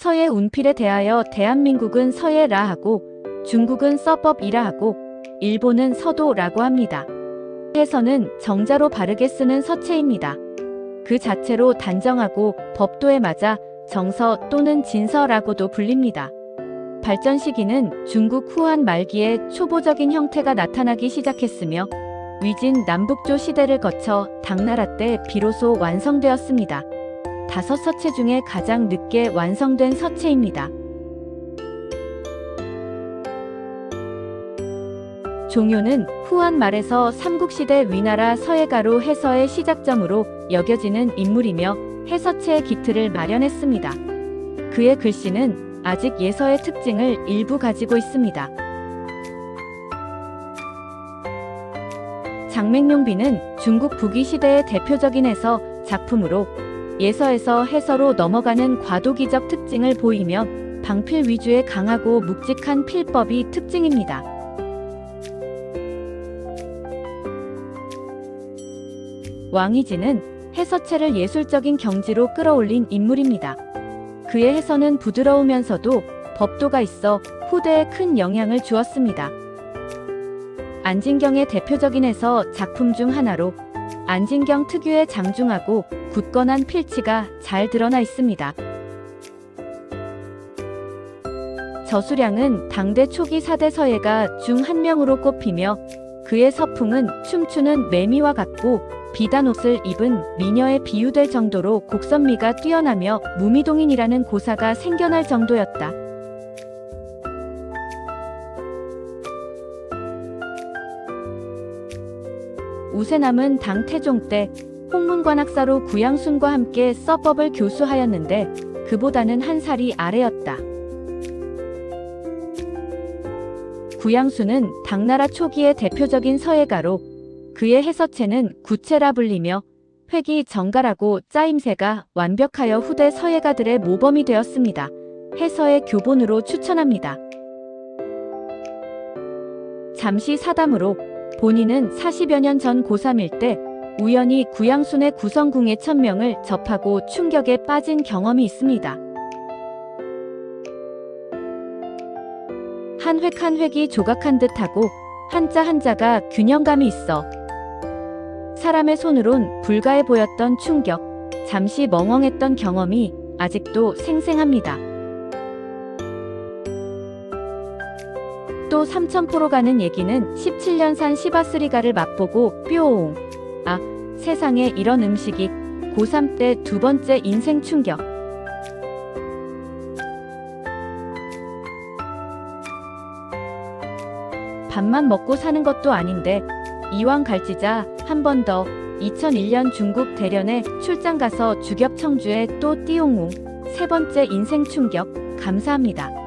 서예 운필에 대하여 대한민국은 서예라 하고 중국은 서법이라 하고 일본은 서도라고 합니다. 해서는 정자로 바르게 쓰는 서체입니다. 그 자체로 단정하고 법도에 맞아 정서 또는 진서라고도 불립니다. 발전 시기는 중국 후한 말기에 초보적인 형태가 나타나기 시작했으며 위진 남북조 시대를 거쳐 당나라 때 비로소 완성되었습니다. 다섯 서체 중에 가장 늦게 완성된 서체입니다. 종요는 후한 말에서 삼국시대 위나라 서예가로 해서의 시작점으로 여겨지는 인물이며 해서체의 기틀을 마련했습니다. 그의 글씨는 아직 예서의 특징을 일부 가지고 있습니다. 장맹룡비는 중국 북위 시대의 대표적인 해서 작품으로 예서에서 해서로 넘어가는 과도기적 특징을 보이며 방필 위주의 강하고 묵직한 필법이 특징입니다. 왕이지는 해서체를 예술적인 경지로 끌어올린 인물입니다. 그의 해서는 부드러우면서도 법도가 있어 후대에 큰 영향을 주었습니다. 안진경의 대표적인 해서 작품 중 하나로 안진경 특유의 장중하고 굳건한 필치가 잘 드러나 있습니다. 저수량은 당대 초기 4대 서예가 중 한 명으로 꼽히며 그의 서풍은 춤추는 매미와 같고 비단 옷을 입은 미녀에 비유될 정도로 곡선미가 뛰어나며 무미동인이라는 고사가 생겨날 정도였다. 우세남은 당 태종 때 홍문관학사로 구양순과 함께 서법을 교수하였는데 그보다는 한 살이 아래였다. 구양수는 당나라 초기의 대표적인 서예가로 그의 해서체는 구체라 불리며 획이 정갈하고 짜임새가 완벽하여 후대 서예가들의 모범이 되었습니다. 해서의 교본으로 추천합니다. 잠시 사담으로 본인은 40여 년 전 고3일 때 우연히 구양순의 구성궁의 천명을 접하고 충격에 빠진 경험이 있습니다. 한 획 한 획이 조각한 듯하고 한자 한자가 균형감이 있어 사람의 손으론 불가해 보였던 충격, 잠시 멍엉했던 경험이 아직도 생생합니다. 또 삼천포로 가는 얘기는 17년 산 시바스리가를 맛보고 뾰옹. 아, 세상에 이런 음식이 고3 때 두 번째 인생 충격. 밥만 먹고 사는 것도 아닌데 이왕 갈지자 한 번 더 2001년 중국 대련에 출장 가서 주겹 청주에 또 띠용웅 세 번째 인생 충격 감사합니다.